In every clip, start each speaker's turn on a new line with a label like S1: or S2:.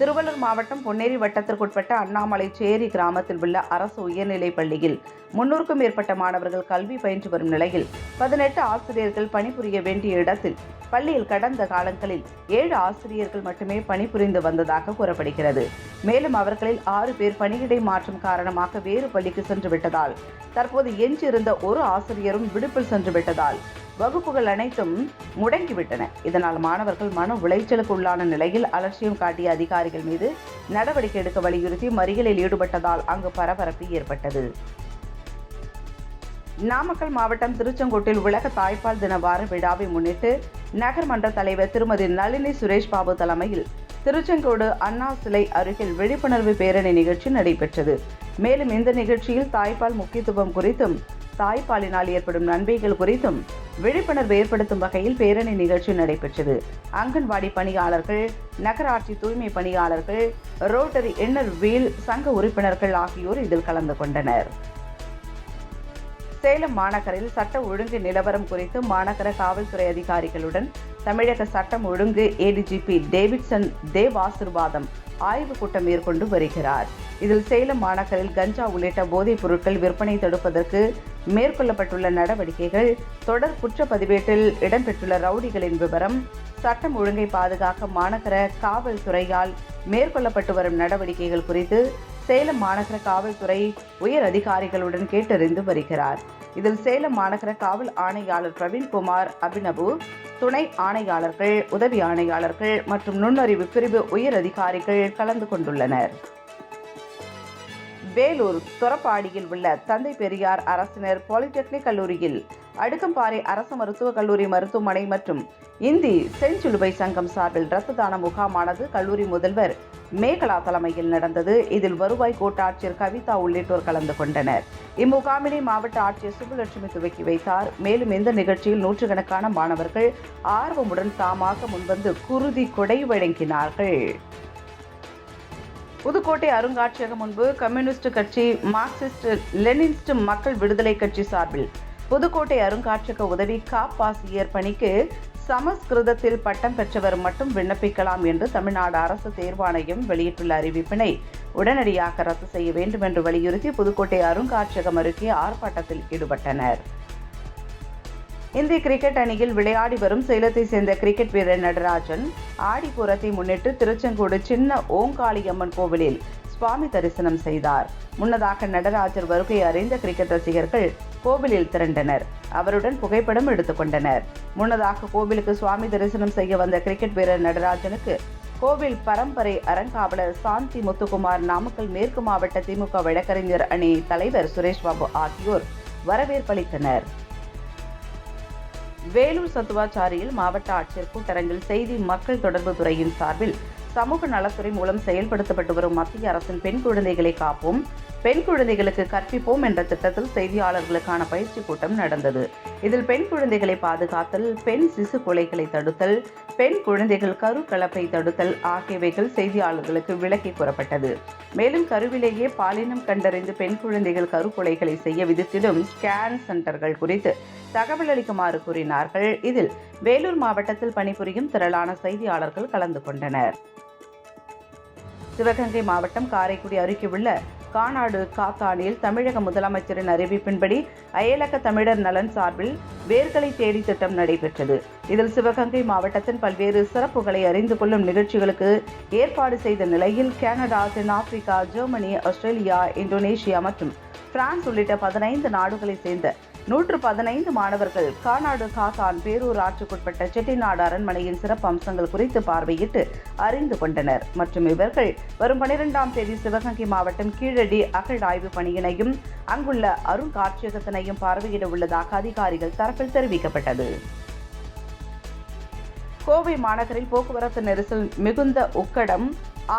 S1: திருவள்ளூர் மாவட்டம் பொன்னேரி வட்டத்திற்குட்பட்ட அண்ணாமலை சேரி கிராமத்தில் உள்ள அரசு உயர்நிலைப் பள்ளியில் முன்னூறுக்கும் மேற்பட்ட மாணவர்கள் கல்வி பயின்று வரும் நிலையில் பதினெட்டு ஆசிரியர்கள் பணிபுரிய வேண்டிய இடத்தில் பள்ளியில் கடந்த காலங்களில் ஏழு ஆசிரியர்கள் மட்டுமே பணிபுரிந்து வந்ததாக கூறப்படுகிறது மேலும் அவர்களில் ஆறு பேர் பணியிடை மாற்றம் காரணமாக வேறு பள்ளிக்கு சென்று விட்டதால் தற்போது எஞ்சியிருந்த ஒரு ஆசிரியரும் விடுப்பில் சென்று விட்டதால் வகுப்புகள் அனைத்தும் முடங்கிவிட்டன இதனால் மாணவர்கள் மன உளைச்சலுக்கு உள்ளான நிலையில் அலட்சியம் காட்டிய அதிகாரிகள் மீது நடவடிக்கை எடுக்க வலியுறுத்தி மறிகளில் ஈடுபட்டதால் அங்கு பரபரப்பு ஏற்பட்டது நாமக்கல் மாவட்டம் திருச்செங்கோட்டில் உலக தாய்ப்பால் தின வார விழாவை முன்னிட்டு நகர்மன்ற தலைவர் திருமதி நளினி சுரேஷ் பாபு தலைமையில் திருச்செங்கோடு அண்ணா சிலை அருகில் விழிப்புணர்வு பேரணி நிகழ்ச்சி நடைபெற்றது மேலும் இந்த நிகழ்ச்சியில் தாய்ப்பால் முக்கியத்துவம் குறித்தும் தாய்ப்பாலினால் ஏற்படும் நன்மைகள் குறித்தும் விழிப்புணர்வு ஏற்படுத்தும் வகையில் பேரணி நிகழ்ச்சி நடைபெற்றது அங்கன்வாடி பணியாளர்கள் நகராட்சி தூய்மை பணியாளர்கள் ரோட்டரி எண்ணர் வீல் சங்க உறுப்பினர்கள் ஆகியோர் இதில் கலந்து கொண்டனர் சேலம் மாநகரில் சட்ட ஒழுங்கு நிலவரம் குறித்து மாநகர காவல்துறை அதிகாரிகளுடன் தமிழக சட்டம் ஒழுங்கு ஏடிஜிபி டேவிட்சன் தேவ் ஆசிர்வாதம் ஆய்வுக் கூட்டம் மேற்கொண்டு வருகிறார் இதில் சேலம் மாநகரில் கஞ்சா உள்ளிட்ட போதைப் பொருட்கள் விற்பனை தடுப்பதற்கு மேற்கொள்ளப்பட்டுள்ள நடவடிக்கைகள் தொடர் குற்றப்பதிவேட்டில் இடம்பெற்றுள்ள ரவுடிகளின் விவரம் சட்டம் ஒழுங்கை பாதுகாக்க மாநகர காவல்துறையால் மேற்கொள்ளப்பட்டு வரும் நடவடிக்கைகள் குறித்து சேலம் மாநகர காவல்துறை உயர் அதிகாரிகளுடன் கேட்டறிந்து வருகிறார் இதில் சேலம் மாநகர காவல் ஆணையாளர் பிரவீன்குமார் அபிநபு துணை ஆணையாளர்கள் உதவி ஆணையாளர்கள் மற்றும் நுண்ணறிவு பிரிவு உயர் அதிகாரிகள் கலந்து கொண்டுள்ளனர் வேலூர் துறப்பாடியில் உள்ள தந்தை பெரியார் அரசினர் பாலிடெக்னிக் கல்லூரியில் அடுக்கம்பாறை அரசு மருத்துவக் கல்லூரி மருத்துவமனை மற்றும் இந்தி செஞ்சிலுவை சங்கம் சார்பில் ரத்த தான முகாமானது கல்லூரி முதல்வர் மேகலா தலைமையில் நடந்தது இதில் வருவாய் கோட்டாட்சியர் கவிதா உள்ளிட்டோர் கலந்து கொண்டனர் இம்முகாமினை மாவட்ட ஆட்சியர் சுப்புலட்சுமி துவக்கி வைத்தார் மேலும் இந்த நிகழ்ச்சியில் நூற்றுக்கணக்கான மாணவர்கள் ஆர்வமுடன் தாமாக முன்வந்து குருதி கொடை வழங்கினார்கள் புதுக்கோட்டை அருங்காட்சியகம் முன்பு கம்யூனிஸ்ட் கட்சி மார்க்சிஸ்ட் லெனினிஸ்ட் மக்கள் விடுதலை கட்சி சார்பில் புதுக்கோட்டை அருங்காட்சியக உதவி காப்பாசிரியர் பணிக்கு சமஸ்கிருதத்தில் பட்டம் பெற்றவர் மட்டும் விண்ணப்பிக்கலாம் என்று தமிழ்நாடு அரசு தேர்வாணையம் வெளியிட்டுள்ள அறிவிப்பினை உடனடியாக ரத்து செய்ய வேண்டும் என்று வலியுறுத்தி புதுக்கோட்டை அருங்காட்சியகம் அருகே ஆர்ப்பாட்டத்தில் ஈடுபட்டனர் இந்திய கிரிக்கெட் அணியில் விளையாடி வரும் சேலத்தை சேர்ந்த கிரிக்கெட் வீரர் நடராஜன் ஆடிப்புறத்தை முன்னிட்டு திருச்செங்கோடு சின்ன ஓங்காளியம்மன் கோவிலில் சுவாமி தரிசனம் செய்தார் முன்னதாக நடராஜர் வருகை அறிந்த கிரிக்கெட் ரசிகர்கள் கோவிலில் திரண்டனர் அவருடன் புகைப்படம் எடுத்துக்கொண்டனர் முன்னதாக கோவிலுக்கு சுவாமி தரிசனம் செய்ய வந்த கிரிக்கெட் வீரர் நடராஜனுக்கு கோவில் பரம்பரை அறங்காவலர் சாந்தி முத்துக்குமார் நாமக்கல் மேற்கு மாவட்ட திமுக வழக்கறிஞர் அணி தலைவர் சுரேஷ் பாபு ஆகியோர் வரவேற்பளித்தனர் வேலூர் சத்துவாச்சாரியில் மாவட்ட ஆட்சியர் கூட்டரங்கில் செய்தி மக்கள் தொடர்பு துறையின் சார்பில் சமூக நலத்துறை மூலம் செயல்படுத்தப்பட்டு வரும் மத்திய அரசின் பெண் குழந்தைகளை காப்போம் பெண் குழந்தைகளுக்கு கற்பிப்போம் என்ற திட்டத்தில் செய்தியாளர்களுக்கான பயிற்சி கூட்டம் நடந்தது இதில் பெண் குழந்தைகளை பாதுகாத்தல் பெண் சிசு கொலைகளை தடுத்தல் பெண் குழந்தைகள் கரு கலப்பை தடுத்தல் ஆகியவைகள் செய்தியாளர்களுக்கு விளக்கி கூறப்பட்டது மேலும் கருவிலேயே பாலினம் கண்டறிந்து பெண் குழந்தைகள் கரு கொலைகளை செய்ய விதித்திடும் ஸ்கேன் சென்டர்கள் குறித்து தகவல் அளிக்குமாறு கூறினார்கள் இதில் வேலூர் மாவட்டத்தில் பணிபுரியும் திரளான செய்தியாளர்கள் கலந்து கொண்டனர் சிவகங்கை மாவட்டம் காரைக்குடி அருகே உள்ள காநாடு காத்தானில் தமிழக முதலமைச்சரின் அறிவிப்பின்படி அயலக தமிழர் நலன் சார்பில் வேர்களை தேடி திட்டம் நடைபெற்றது இதில் சிவகங்கை மாவட்டத்தின் பல்வேறு சிறப்புகளை அறிந்து கொள்ளும் நிகழ்ச்சிகளுக்கு ஏற்பாடு செய்த நிலையில் கனடா தென்னாப்பிரிக்கா ஜெர்மனி ஆஸ்திரேலியா இந்தோனேஷியா மற்றும் பிரான்ஸ் உள்ளிட்ட பதினைந்து நாடுகளை சேர்ந்த நூற்று பதினைந்து மாணவர்கள் காநாடு காசான் பேரூர் செட்டிநாடு அரண்மனையின் சிறப்பு அம்சங்கள் குறித்து பார்வையிட்டு அறிந்து கொண்டனர் மற்றும் இவர்கள் வரும் பனிரெண்டாம் தேதி சிவகங்கை மாவட்டம் கீழடி அகழ் ஆய்வு பணியினையும் அங்குள்ள அருங்காட்சியகத்தினையும் பார்வையிட உள்ளதாக அதிகாரிகள் தரப்பில் தெரிவிக்கப்பட்டது கோவை மாநகரில் போக்குவரத்து நெரிசல் மிகுந்த உக்கடம்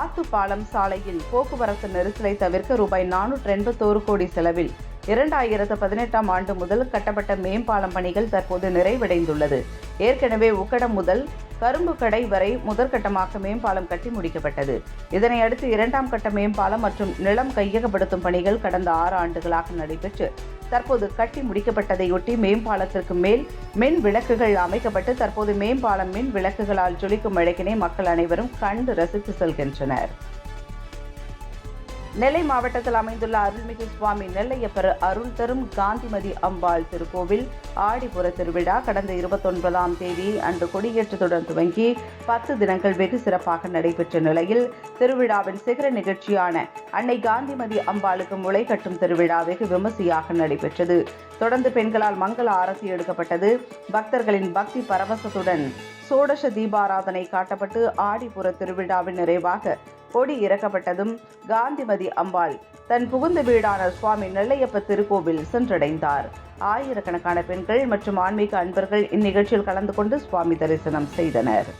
S1: ஆத்துப்பாலம் சாலையில் போக்குவரத்து நெரிசலை தவிர்க்க ரூபாய் நானூற்று எண்பத்தோரு கோடி செலவில் இரண்டாயிரத்து பதினெட்டாம் ஆண்டு முதல் கட்டப்பட்ட மேம்பாலம் பணிகள் தற்போது நிறைவடைந்துள்ளது ஏற்கனவே உக்கடம் முதல் கரும்பு கடை வரை முதற்கட்டமாக மேம்பாலம் கட்டி முடிக்கப்பட்டது இதனையடுத்து இரண்டாம் கட்ட மேம்பாலம் மற்றும் நிலம் கையகப்படுத்தும் பணிகள் கடந்த ஆறு ஆண்டுகளாக நடைபெற்று தற்போது கட்டி முடிக்கப்பட்டதையொட்டி மேம்பாலத்திற்கு மேல் மின் விளக்குகள் அமைக்கப்பட்டு தற்போது மேம்பாலம் மின் விளக்குகளால் ஜொலிக்கும் வழக்கினை மக்கள் அனைவரும் கண்டு ரசித்து செல்கின்றனர் நெல்லை மாவட்டத்தில் அமைந்துள்ள அருள்மிகு சுவாமி நெல்லையப்பர் அருள் தரும் காந்திமதி அம்பாள் திருக்கோவில் ஆடிப்புற திருவிழா கடந்த இருபத்தொன்பதாம் தேதி அன்று கொடியேற்றத்துடன் துவங்கி பத்து தினங்கள் வெகு சிறப்பாக நடைபெற்ற நிலையில் திருவிழாவின் சிகர நிகழ்ச்சியான அன்னை காந்திமதி அம்பாளுக்கு முளை கட்டும் திருவிழா வெகு விமர்சையாக நடைபெற்றது தொடர்ந்து பெண்களால் மங்கள ஆரசி எடுக்கப்பட்டது பக்தர்களின் பக்தி பரவசத்துடன் சோடச தீபாராதனை காட்டப்பட்டு ஆடிப்புற திருவிழாவின் நிறைவாக கொடி இறக்கப்பட்டதும் காந்திமதி அம்பாள் தன் புகுந்த வீடான சுவாமி நெல்லையப்ப திருக்கோவில் சென்றடைந்தார் ஆயிரக்கணக்கான பெண்கள் மற்றும் ஆன்மீக அன்பர்கள் இந்நிகழ்ச்சியில் கலந்து கொண்டு சுவாமி தரிசனம் செய்தனர்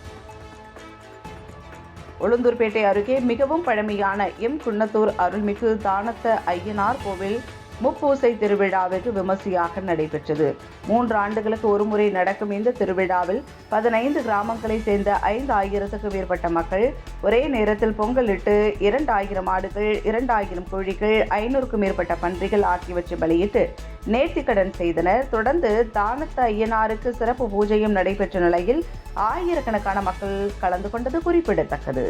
S1: உளுந்தூர்பேட்டை அருகே மிகவும் பழமையான எம் குன்னத்தூர் அருள்மிகு தானத்த ஐயனார் கோவில் முப்பூசை திருவிழாவிற்கு விமர்சையாக நடைபெற்றது மூன்று ஆண்டுகளுக்கு ஒருமுறை நடக்கும் இந்த திருவிழாவில் பதினைந்து கிராமங்களைச் சேர்ந்த ஐந்து ஆயிரத்துக்கு மேற்பட்ட மக்கள் ஒரே நேரத்தில் பொங்கலிட்டு இரண்டாயிரம் ஆடுகள் இரண்டாயிரம் கோழிகள் ஐநூறுக்கும் மேற்பட்ட பன்றிகள் ஆகியவற்றை பலியிட்டு நேர்த்திக்கடன் செய்தனர் தொடர்ந்து தானத்த ஐயனாருக்கு சிறப்பு பூஜையும் நடைபெற்ற நிலையில் ஆயிரக்கணக்கான மக்கள் கலந்து கொண்டது குறிப்பிடத்தக்கது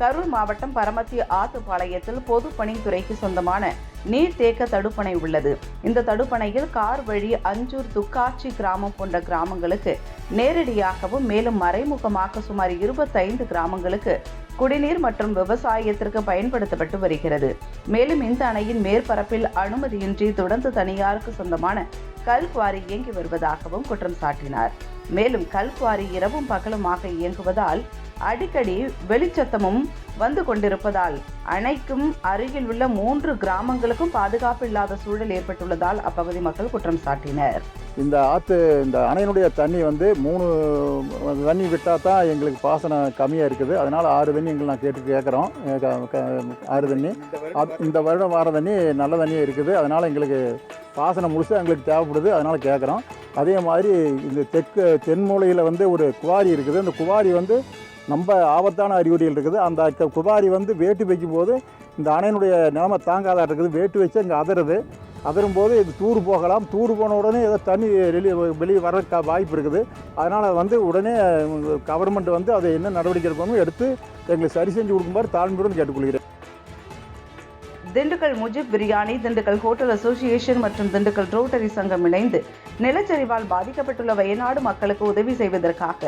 S1: கரூர் மாவட்டம் பரமத்தி ஆத்துப்பாளையத்தில் பொதுப்பணித்துறைக்கு சொந்தமான நீர்த்தேக்க தடுப்பணை உள்ளது இந்த தடுப்பணையில் கார் வழி அஞ்சூர் துக்காட்சி கிராமம் போன்ற கிராமங்களுக்கு நேரடியாகவும் மேலும் மறைமுகமாக சுமார் இருபத்தைந்து கிராமங்களுக்கு குடிநீர் மற்றும் விவசாயத்திற்கு பயன்படுத்தப்பட்டு வருகிறது மேலும் இந்த அணையின் மேற்பரப்பில் அனுமதியின்றி தொடர்ந்து தனியாருக்கு சொந்தமான கல் குவாரி இயங்கி வருவதாகவும் குற்றம் சாட்டினார் மேலும் கல்குவாரி இரவும் பகலுமாக இயங்குவதால் அடிக்கடி வெளிச்சத்தமும் வந்து கொண்டிருப்பதால் அணைக்கும் அருகில் உள்ள மூன்று கிராமங்களுக்கும் பாதுகாப்பு இல்லாத சூழல் ஏற்பட்டுள்ளதால் அப்பகுதி மக்கள் குற்றம் சாட்டினர்
S2: இந்த ஆற்று இந்த அணையினுடைய தண்ணி வந்து மூணு தண்ணி விட்டால் தான் எங்களுக்கு பாசனம் கம்மியாக இருக்குது அதனால் ஆறு தண்ணி எங்களை நான் கேட்டு கேட்குறோம் ஆறு தண்ணி இந்த வருடம் வார தண்ணி நல்ல தண்ணியே இருக்குது அதனால் எங்களுக்கு பாசனம் முழுசாக எங்களுக்கு தேவைப்படுது அதனால் கேட்குறோம் அதே மாதிரி இந்த தெற்கு தென் மூலையில் வந்து ஒரு குவாரி இருக்குது அந்த குவாரி வந்து ரொம்ப ஆபத்தான அறிகுறிகள் இருக்குது அந்த குவாரி வந்து வேட்டு வைக்கும்போது இந்த அணையினுடைய நிலைமை தாங்காத இருக்குது வேட்டு வச்சு அங்கே அதரும் போது இது தூர் போகலாம் தூர் போன உடனே ஏதோ தண்ணி வெளியே வெளியே வர வாய்ப்பு இருக்குது அதனால் வந்து உடனே கவர்மெண்ட் வந்து அதை என்ன நடவடிக்கை எடுக்கணுமோ எடுத்து எங்களுக்கு சரி செஞ்சு கொடுக்கும்போது தாழ்மையுடன் கேட்டுக்கொள்கிறேன்
S1: திண்டுக்கல் முஜிப் பிரியாணி திண்டுக்கல் ஹோட்டல் அசோசியேஷன் மற்றும் திண்டுக்கல் ரோட்டரி சங்கம் இணைந்து நிலச்சரிவால் பாதிக்கப்பட்டுள்ள வயநாடு மக்களுக்கு உதவி செய்வதற்காக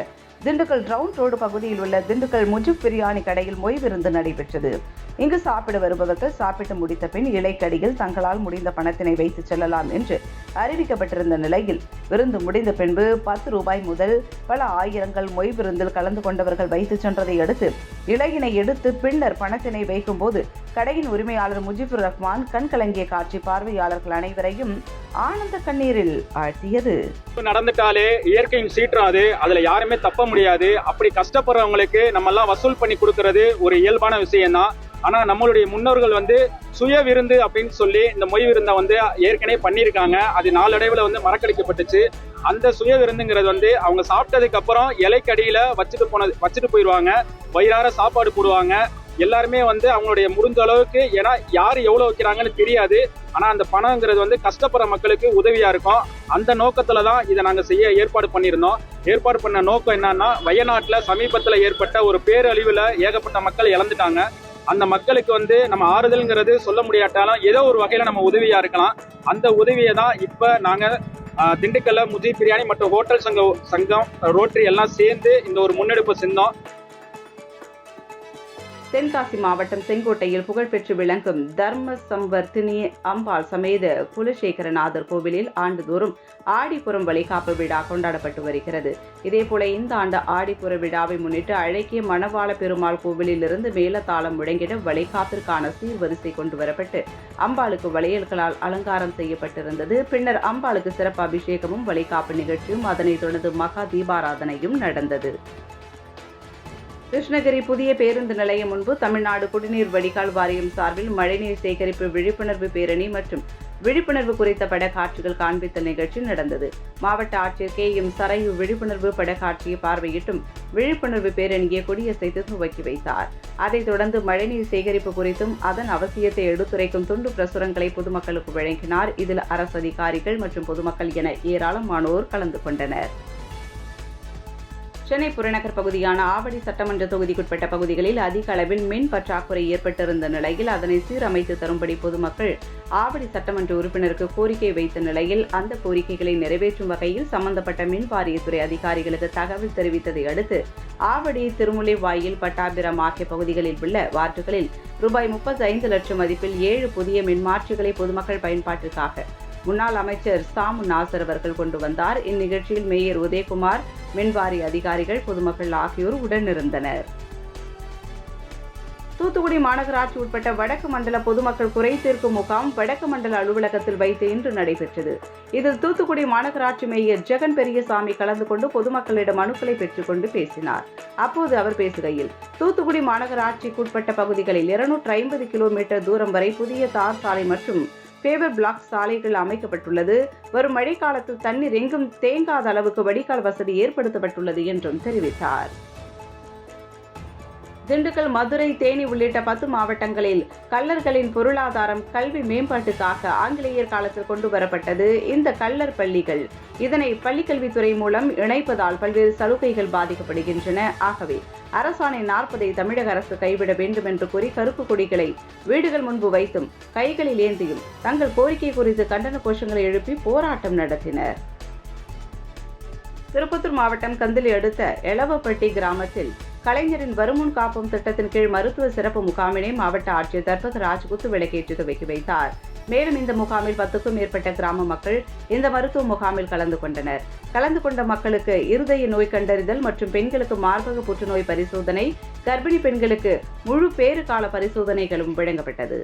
S1: திண்டுக்கல் ரவுண்ட் ரோடு பகுதியில் உள்ள திண்டுக்கல் முஜிப் பிரியாணி கடையில் மொய் விருந்து நடைபெற்றது இங்கு சாப்பிட வருபவர்கள் சாப்பிட்டு முடித்த பின் இலைக்கடியில் தங்களால் முடிந்த பணத்தினை வைத்து செல்லலாம் என்று அறிவிக்கப்பட்டிருந்த நிலையில் விருந்து முடிந்த பின்பு பத்து ரூபாய் முதல் பல ஆயிரங்கள் மொய் விருந்தில் கலந்து கொண்டவர்கள் வைத்து சென்றதை அடுத்து இலையினை எடுத்து பின்னர் பணத்தினை வைக்கும் போது கடையின் உரிமையாளர் முஜிபுர் ரஹ்மான் கண் கலங்கிய காட்சி பார்வையாளர்கள் அனைவரையும் ஆனந்த கண்ணீரில் ஆழ்த்தியது
S3: நடந்துட்டாலே இயற்கையின் சீற்றாது அதுல யாருமே தப்ப முடியாது அப்படி கஷ்டப்படுறவங்களுக்கு நம்ம எல்லாம் வசூல் பண்ணி கொடுக்கறது ஒரு இயல்பான விஷயம் தான் ஆனா நம்மளுடைய முன்னோர்கள் வந்து சுய விருந்து அப்படின்னு சொல்லி இந்த மொய் விருந்தை வந்து ஏற்கனவே பண்ணியிருக்காங்க அது நாளடைவில் வந்து மறக்கடிக்கப்பட்டுச்சு அந்த சுய விருந்துங்கிறது வந்து அவங்க சாப்பிட்டதுக்கு அப்புறம் இலைக்கடியில வச்சுட்டு போனது வச்சுட்டு போயிடுவாங்க வயிறார சாப்பாடு போடுவாங்க எல்லாருமே வந்து அவங்களுடைய முடிஞ்ச அளவுக்கு ஏன்னா யார் எவ்வளோ வைக்கிறாங்கன்னு தெரியாது ஆனால் அந்த பணங்கிறது வந்து கஷ்டப்படுற மக்களுக்கு உதவியாக இருக்கும் அந்த நோக்கத்தில் தான் இதை நாங்கள் செய்ய ஏற்பாடு பண்ணியிருந்தோம் ஏற்பாடு பண்ண நோக்கம் என்னன்னா வயநாட்டில் சமீபத்தில் ஏற்பட்ட ஒரு பேரழிவில் ஏகப்பட்ட மக்கள் இழந்துட்டாங்க அந்த மக்களுக்கு வந்து நம்ம ஆறுதல்ங்கிறது சொல்ல முடியாட்டாலும் ஏதோ ஒரு வகையில் நம்ம உதவியாக இருக்கலாம் அந்த உதவியை தான் இப்போ நாங்கள் திண்டுக்கல்ல முஜி பிரியாணி மற்றும் ஹோட்டல் சங்க சங்கம் ரோட்டரி எல்லாம் சேர்ந்து இந்த ஒரு முன்னெடுப்பு செஞ்சோம்
S1: தென்காசி மாவட்டம் செங்கோட்டையில் புகழ்பெற்று விளங்கும் தர்ம சம்வர்த்தினி அம்பாள் சமேத குலசேகரநாதர் கோவிலில் ஆண்டுதோறும் ஆடிப்புறம் வழிகாப்பு விழா கொண்டாடப்பட்டு வருகிறது இதேபோல இந்த ஆண்டு ஆடிப்புற விழாவை முன்னிட்டு அழகிய மணவாள பெருமாள் கோவிலிலிருந்து மேலதாளம் முழங்கிட வழிகாப்பிற்கான சீர்வரிசை கொண்டு வரப்பட்டு அம்பாளுக்கு வளையல்களால் அலங்காரம் செய்யப்பட்டிருந்தது பின்னர் அம்பாளுக்கு சிறப்பு அபிஷேகமும் வழிகாப்பு நிகழ்ச்சியும் அதனைத் தொடர்ந்து மகா தீபாராதனையும் நடந்தது கிருஷ்ணகிரி புதிய பேருந்து நிலையம் முன்பு தமிழ்நாடு குடிநீர் வடிகால் வாரியம் சார்பில் மழைநீர் சேகரிப்பு விழிப்புணர்வு பேரணி மற்றும் விழிப்புணர்வு குறித்த படக்காட்சிகள் காண்பித்த நிகழ்ச்சி நடந்தது மாவட்ட ஆட்சியர் கே எம் சரையு விழிப்புணர்வு படக்காட்சியை பார்வையிட்டும் விழிப்புணர்வு பேரணியை கொடியசைத்து துவக்கி வைத்தார் அதைத் தொடர்ந்து மழைநீர் சேகரிப்பு குறித்தும் அதன் அவசியத்தை எடுத்துரைக்கும் துண்டு பிரசுரங்களை பொதுமக்களுக்கு வழங்கினார் இதில் அரசு அதிகாரிகள் மற்றும் பொதுமக்கள் என ஏராளமானோர் கலந்து கொண்டனர் சென்னை புறநகர் பகுதியான ஆவடி சட்டமன்ற தொகுதிக்குட்பட்ட பகுதிகளில் அதிக அளவில் மின் பற்றாக்குறை ஏற்பட்டிருந்த நிலையில் அதனை சீரமைத்து தரும்படி பொதுமக்கள் ஆவடி சட்டமன்ற உறுப்பினருக்கு கோரிக்கை வைத்த நிலையில் அந்த கோரிக்கைகளை நிறைவேற்றும் வகையில் சம்பந்தப்பட்ட மின் வாரியத்துறை அதிகாரிகளுக்கு தகவல் தெரிவித்ததை அடுத்து ஆவடி திருமுலை வாயில் பட்டாபிரம் ஆகிய பகுதிகளில் உள்ள வார்டுகளில் ரூபாய் முப்பத்தைந்து லட்சம் மதிப்பில் ஏழு புதிய மின்மாற்றிகளை பொதுமக்கள் பயன்பாட்டிற்காக முன்னாள் அமைச்சர் சாமு நாசர் அவர்கள் கொண்டு வந்தார் இந்நிகழ்ச்சியில் மேயர் உதயகுமார் மின்வாரி அதிகாரிகள் பொதுமக்கள் ஆகியோர் உடனிருந்தனர் தூத்துக்குடி மாநகராட்சி உட்பட்ட வடக்கு மண்டல பொதுமக்கள் குறை தீர்க்கும் முகாம் வடக்கு மண்டல அலுவலகத்தில் வைத்து இன்று நடைபெற்றது இதில் தூத்துக்குடி மாநகராட்சி மேயர் ஜெகன் பெரியசாமி கலந்து கொண்டு பொதுமக்களிடம் மனுக்களை பெற்றுக்கொண்டு பேசினார் அப்போது அவர் பேசுகையில் தூத்துக்குடி மாநகராட்சிக்குட்பட்ட பகுதிகளில் இருநூற்றி ஐம்பது கிலோமீட்டர் தூரம் வரை புதிய தார் சாலை மற்றும் பேவர் பிளாக் சாலைகள் அமைக்கப்பட்டுள்ளது வரும் மழைக்காலத்தில் தண்ணீர் எங்கும் தேங்காத அளவுக்கு வடிகால் வசதி ஏற்படுத்தப்பட்டுள்ளது என்றும் தெரிவித்தார் திண்டுக்கல் மதுரை தேனி உள்ளிட்ட பத்து மாவட்டங்களில் கள்ளர்களின் பொருளாதாரம் கல்வி மேம்பாட்டுக்காக ஆங்கிலேயர் காலத்தில் கொண்டு வரப்பட்டது இந்த கள்ளர் பள்ளிகள் இதனை பள்ளிக்கல்வித்துறை மூலம் இணைப்பதால் பல்வேறு சலுகைகள் பாதிக்கப்படுகின்றன ஆகவே அரசாணை நாற்பதை தமிழக அரசு கைவிட வேண்டும் என்று கூறி கருப்பு கொடிகளை வீடுகள் முன்பு வைத்தும் கைகளில் ஏந்தியும் தங்கள் கோரிக்கை குறித்து கண்டன கோஷங்களை எழுப்பி போராட்டம் நடத்தினர் திருப்பத்தூர் மாவட்டம் கந்திலி அடுத்த எளவப்பட்டி கிராமத்தில் கலைஞரின் வருமுன் காப்போம் திட்டத்தின் கீழ் மருத்துவ சிறப்பு முகாமினை மாவட்ட ஆட்சியர் ராஜ்குத்து குத்துவிளக்கேற்றி துவக்கி வைத்தார் மேலும் இந்த முகாமில் பத்துக்கும் மேற்பட்ட கிராம மக்கள் இந்த மருத்துவ முகாமில் கலந்து கொண்டனர் கலந்து கொண்ட மக்களுக்கு இருதய நோய் கண்டறிதல் மற்றும் பெண்களுக்கு மார்பக புற்றுநோய் பரிசோதனை கர்ப்பிணி பெண்களுக்கு முழு பேறு கால பரிசோதனைகளும் வழங்கப்பட்டது